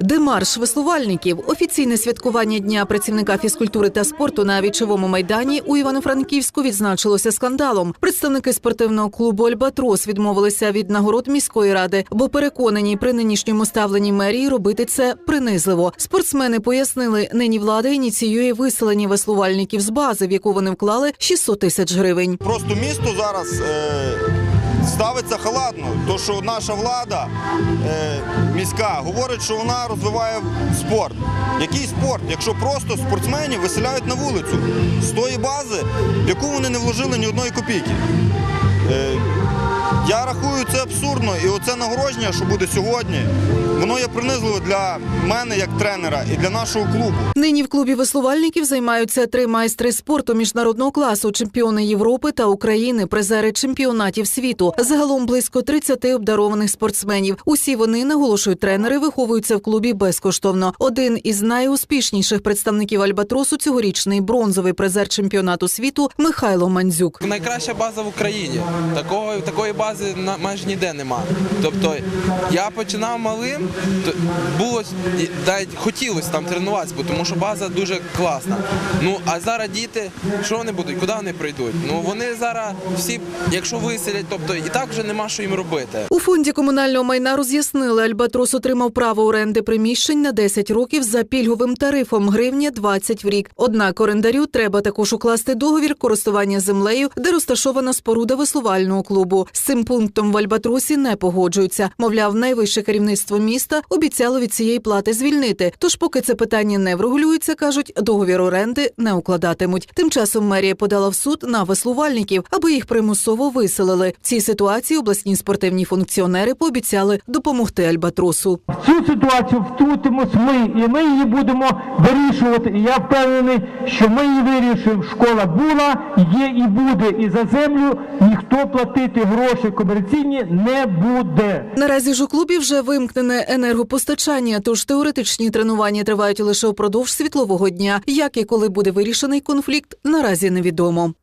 Демарш веслувальників офіційне святкування дня працівника фізкультури та спорту на вічовому майдані у Івано-Франківську відзначилося скандалом. Представники спортивного клубу Альбатрос відмовилися від нагород міської ради, бо переконані при нинішньому ставленні мерії робити це принизливо. Спортсмени пояснили, нині влада ініціює виселення веслувальників з бази, в яку вони вклали 600 тисяч гривень. Просто місто зараз е, ставиться халатно. То, що наша влада е, міська говорить, що вона розвиває спорт. Який спорт? Якщо просто спортсменів виселяють на вулицю з тої бази, в яку вони не вложили ні одної копійки. Я рахую це абсурдно, і оце нагородження, що буде сьогодні, воно є принизливо для мене як тренера і для нашого клубу. Нині в клубі веслувальників займаються три майстри спорту міжнародного класу, чемпіони Європи та України, призери чемпіонатів світу. Загалом близько 30 обдарованих спортсменів. Усі вони наголошують тренери, виховуються в клубі безкоштовно. Один із найуспішніших представників Альбатросу цьогорічний бронзовий призер чемпіонату світу Михайло Мандзюк. Найкраща база в Україні. Такого, такої бази на- майже ніде нема. Тобто я починав малим, то було навіть хотілося там тренуватися, тому що база дуже класна. Ну а зараз діти, що вони будуть, куди вони прийдуть? Ну вони зараз всі, якщо виселять, тобто і так вже нема що їм робити. У фонді комунального майна роз'яснили, Альбатрос отримав право оренди приміщень на 10 років за пільговим тарифом гривня 20 в рік. Однак орендарю треба також укласти договір користування землею, де розташована споруда веслувального клубу. З цим пунктом в Альбатросі не погоджуються. Мовляв, найвище керівництво міста обіцяло від цієї плати звільнити. Тож, поки це питання не врегулюється, кажуть, договір оренди не укладатимуть. Тим часом мерія подала в суд на веслувальників, аби їх примусово виселили. В цій ситуації обласні спортивні функціонери пообіцяли допомогти Альбатросу. Цю ситуацію втрутимось ми, і ми її будемо вирішувати. І я впевнений, що ми її вирішуємо. Школа була, є і буде. І за землю ніхто платити гроші комерційні не буде. Наразі ж у клубі вже вимкнене енергопостачання, тож теоретичні тренування тривають лише впродовж світлового дня. Як і коли буде вирішений конфлікт, наразі невідомо.